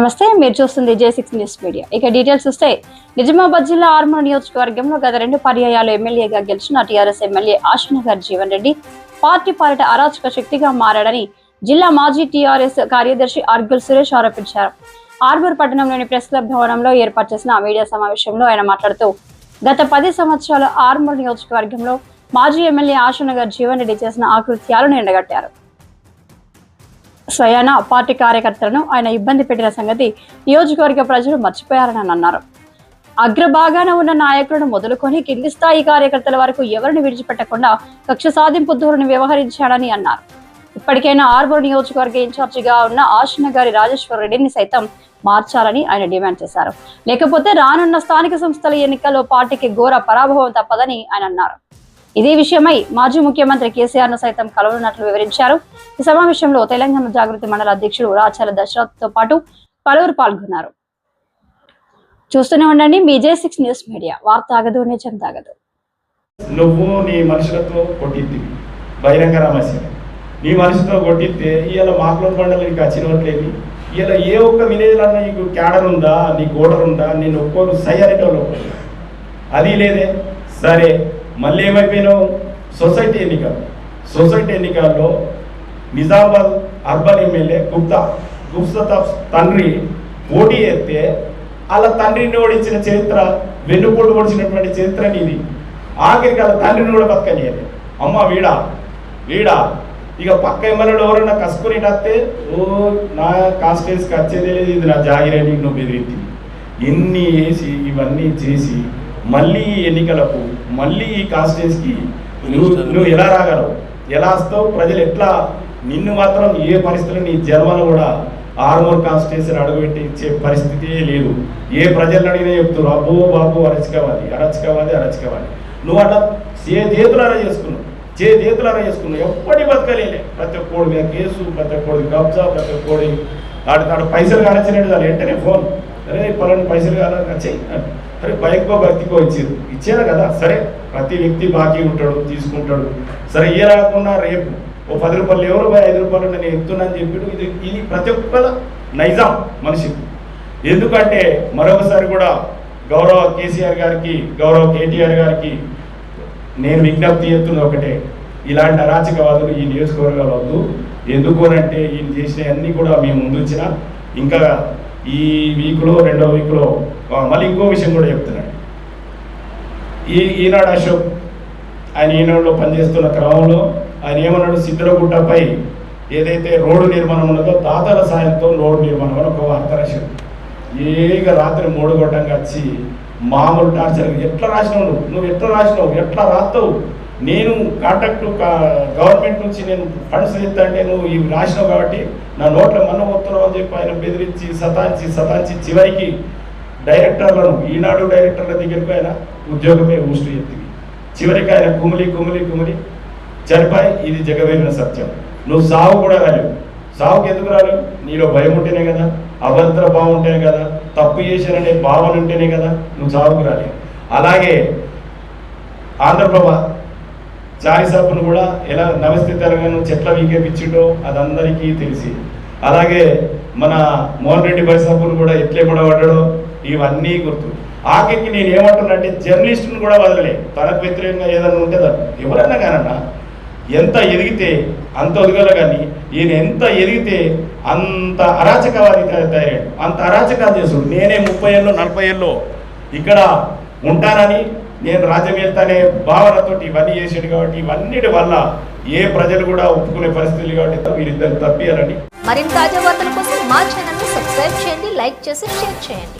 నమస్తే మీరు చూస్తుంది జే సిక్స్ న్యూస్ మీడియా ఇక డీటెయిల్స్ చూస్తే నిజామాబాద్ జిల్లా ఆర్మూర్ నియోజకవర్గంలో గత రెండు పర్యాయాలు ఎమ్మెల్యేగా గెలిచిన TRS MLA Asannagar Jeevan Reddy party పాలిట అరాచక శక్తిగా మారాడని జిల్లా మాజీ టీఆర్ఎస్ కార్యదర్శి ఆర్గుల్ సురేష్ ఆరోపించారు. ఆర్మూర్ పట్టణంలోని ప్రెస్ క్లబ్ భవనంలో ఏర్పాటు చేసిన మీడియా సమావేశంలో ఆయన మాట్లాడుతూ గత పది సంవత్సరాలు ఆర్మూర్ నియోజకవర్గంలో మాజీ ఎమ్మెల్యే ఆశనగర్ జీవన్ రెడ్డి చేసిన ఆకృత్యాలను ఎండగట్టారు. స్వయాన పార్టీ కార్యకర్తలను ఆయన ఇబ్బంది పెట్టిన సంగతి నియోజకవర్గ ప్రజలు మర్చిపోయారని అన్నారు. అగ్రభాగాన ఉన్న నాయకులను మొదలుకొని కింది స్థాయి కార్యకర్తల వరకు ఎవరిని విడిచిపెట్టకుండా కక్ష సాధింపు ధోరణి వ్యవహరించాడని అన్నారు. ఇప్పటికైనా ఆర్బర్ నియోజకవర్గ ఇన్ఛార్జిగా ఉన్న ఆశన గారి రాజేశ్వర రెడ్డిని సైతం మార్చాలని ఆయన డిమాండ్ చేశారు. లేకపోతే రానున్న స్థానిక సంస్థల ఎన్నికల్లో పార్టీకి ఘోర పరాభవం తప్పదని ఆయన అన్నారు. ఇదే విషయమై మాజీ ముఖ్యమంత్రి కేసీఆర్ను సైతం కలవనున్నట్లు వివరించారు. ఈ సమావేశంలో తెలంగాణ జాగృతి మండల అధ్యక్షుడు రాచాల దశరథ్తో పాటు పలువురు పాల్గొన్నారు. చూస్తూనే ఉండండి మీ జే సిక్స్ న్యూస్ మీడియా. వార్త ఆగదు నిజం తాగదు. నువ్వు నీ మనుషులతో కొట్టిద్ది. బహిరంగ రహస్యం. నీ మనిషితో కొట్టిస్తే ఇవాళ మాకులో పండుగ నీకు వచ్చినట్లేదు ఇలా ఏ ఒక్క విలేజ్ అన్న నీకు క్యాడర్ ఉందా? నీకు ఓటర్ ఉందా? నేను ఒక్కోరు సై అనేటోళ్ళు అది లేదే. సరే. మళ్ళీ ఏమైపోయినావు? సొసైటీ ఎన్నికలు సొసైటీ ఎన్నికల్లో నిజామాబాద్ అర్బన్ ఎమ్మెల్యే గుప్తా గుప్తా తండ్రి పోటీ ఎత్తే వాళ్ళ తండ్రిని ఓడించిన చరిత్ర వెన్నుపోటు ఓడించినటువంటి చరిత్ర నీది. ఆఖరికి వాళ్ళ తండ్రిని కూడా బతకనియదు అమ్మ వీడా వీడా. ఇక పక్క ఎమ్మెల్యేలు ఎవరైనా కసుకుని వస్తే ఓ నా కాన్స్టిట్యూన్స్కి వచ్చేదే లేదు ఇది నా జాగిరని నువ్వు బెదిరింది. ఎన్ని వేసి ఇవన్నీ చేసి మళ్ళీ ఈ ఎన్నికలకు మళ్ళీ ఈ కాన్స్టిట్యూన్స్కి నువ్వు నువ్వు ఎలా రాగలవు? ఎలా వస్తావు? ప్రజలు ఎట్లా? నిన్ను మాత్రం ఏ పరిస్థితుల్లో నీ జన్మలో కూడా ఆర్మోర్ కాన్స్టిట్యూన్సీ అడుగుపెట్టి ఇచ్చే పరిస్థితి లేదు. ఏ ప్రజలను అడిగినా చెప్తున్నారు అబ్బో బాబు అరచుకోవాలి అరచుకోవాలి అరచుకోవాలి నువ్వు అట్లా చే చేతులారా చేసుకున్నావు. చే చేతులారా చేసుకున్నావు. ఎప్పటి బతకలేలే. ప్రతి ఒక్కడి మీద కేసు ప్రతి ఒక్కడి కబ్జా ప్రతి ఒక్కడి ఆడు తాడు పైసలు కానిచ్చినట్టు దాని వెంటనే ఫోన్. అరే పలాని పైసలు కావాలి? వచ్చాయి అరే బైక్కో భక్తికో ఇచ్చారు ఇచ్చేదా కదా? సరే ప్రతి వ్యక్తి బాకీ ఉంటాడు తీసుకుంటాడు. సరే ఏ రాకుండా రేపు ఓ పది రూపాయలు ఎవరు పోయి ఐదు రూపాయలు నేను ఎత్తున్నాను చెప్పాడు. ఇది ఇది ప్రతి ఒక్కల నైజాం మనిషికి ఎందుకంటే మరొకసారి కూడా గౌరవ కేసీఆర్ గారికి గౌరవ కేటీఆర్ గారికి నేను విజ్ఞప్తి చేస్తున్నది ఒకటే. ఇలాంటి అరాచకవాదులు ఈ నియోజకవర్గాలు వద్దు. ఎందుకు అంటే ఈయన చేసినవన్నీ కూడా మేము ముందుంచిన ఇంకా ఈ వీక్లో రెండో వీక్లో మళ్ళీ ఇంకో విషయం కూడా చెప్తున్నాడు ఈ ఈనాడు అశోక్ ఆయన ఈనాడులో పనిచేస్తున్న క్రమంలో ఆయన ఏమన్నాడు? సిద్ధరగుట్టపై ఏదైతే రోడ్డు నిర్మాణం ఉన్నదో దాతల సాయంతో రోడ్డు నిర్మాణం అని ఒక వార్త రాశాడు ఏక రాత్రి మూడు గొట్టంగా వచ్చి మామూలు టార్చర్ ఎట్లా రాసినావు నువ్వు? నువ్వు ఎట్లా రాసినావు? ఎట్లా రాస్తావు? నేను కాంటాక్ట్ గవర్నమెంట్ నుంచి నేను ఫండ్స్ ఇస్తాంటే నువ్వు ఇవి రాసినావు కాబట్టి నా నోట్లో మన్న వస్తున్నావు అని చెప్పి ఆయన బెదిరించి సతాంచి సతాంచి చివరికి డైరెక్టర్లను ఈనాడు డైరెక్టర్ల దగ్గరకు ఆయన ఉద్యోగమే ఊస్ట్ ఎత్తి చివరికి ఆయన కుమిలి కుమిలి కుమిలి చనిపోయి ఇది జగవేరిన సత్యం. నువ్వు సావు కూడా రాలేవు. సావుకి ఎందుకు రాలేవు? నీలో భయం ఉంటేనే కదా అభద్ర భావం ఉంటేనే కదా తప్పు చేశాననే భావన ఉంటేనే కదా నువ్వు సావుకు రాలేవు. అలాగే ఆంధ్రప్రభ చారి సబ్బును కూడా ఎలా నమస్తే తెలంగాణ చెట్ల వీకేపించిండో అదందరికీ తెలిసి. అలాగే మన మోహన్ రెడ్డి బై కూడా ఎట్లే కూడా పడ్డాడో ఇవన్నీ గుర్తు. ఆఖరికి నేను ఏమంటున్నానంటే జర్నలిస్టును కూడా వదలలే. తనకు వ్యతిరేకంగా ఏదన్నా ఉంటే ఎవరన్నా కానన్నా ఎంత ఎదిగితే అంత ఒదగల కానీ ఈయన ఎంత ఎదిగితే అంత అరాచకవాది తయా- తయారాడు అంత అరాచకాలు చేసుడు నేనే ముప్పై ఏళ్ళు నలభై ఏళ్ళు ఇక్కడ ఉంటానని నేను రాజ్యం వెళ్తానే భావనతోటి ఇవన్నీ చేసాడు కాబట్టి ఇవన్నిటి వల్ల ఏ ప్రజలు కూడా ఒప్పుకునే పరిస్థితులు కాబట్టి వీరిద్దరు తప్పియాలని మరింత తాజా వార్తల కోసం మా ఛానల్ సబ్స్క్రైబ్ చేయండి లైక్ చేసి షేర్ చేయండి.